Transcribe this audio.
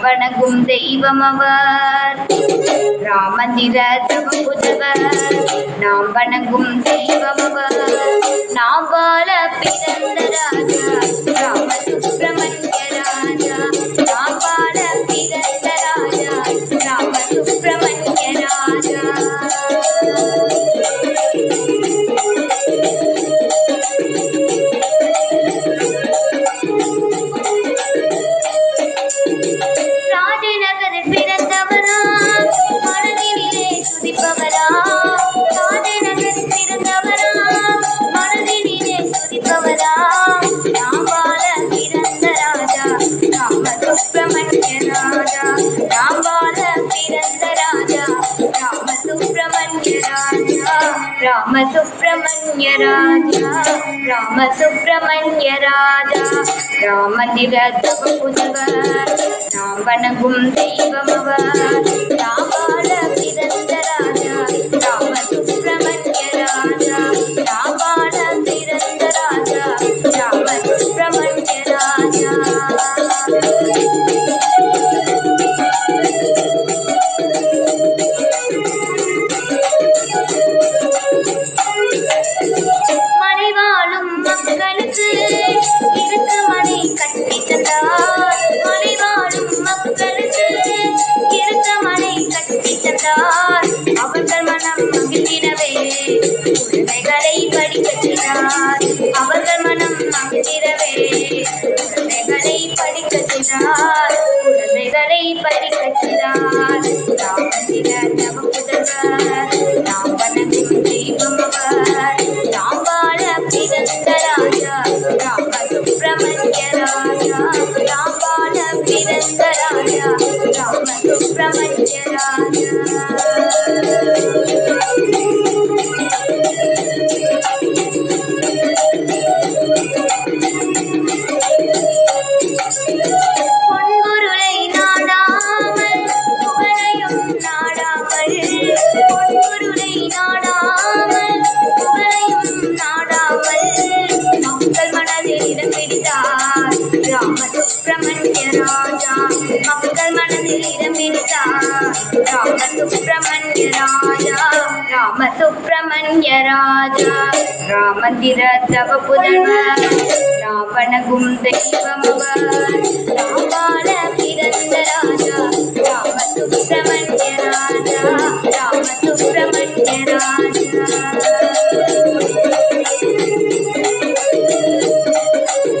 வணங்கும் தெய்வம் அவர். ராமந்திர தவ புதவர் நாம் வணங்கும் தெய்வம் அவர். நாம் வாழ பிறந்த ராஜா. ராம சுப்பிரமணிய ராஜா நாம் வாழ பிறந்த ராஜா ராம சுப்பிரமணிய ராஜா ராம சுப்பிரமணிய ராஜா ராம சுப்பிரமணிய ராஜா ராமந்திர தவ புதவர் நாம் வணங்கும் தந்தார் அவர்கள் மனம் மகிழ்ந்திடவே. குழந்தைகளை படிக்கச் செய்தார் அவர்கள் மனம் மகிழ்ந்திடவே. குழந்தைகளை படிக்கச் செய்தார் குழந்தைகளை படிக்கச் ராஜா. மக்கள் மனதில் இடம் பிடித்தார் ராம சுப்பிரமணிய ராஜா. ராம சுப்பிரமணிய ராஜா. ராமந்திர தவ புதல்வர். ராவணகும் தெய்வம் அவர். ராமால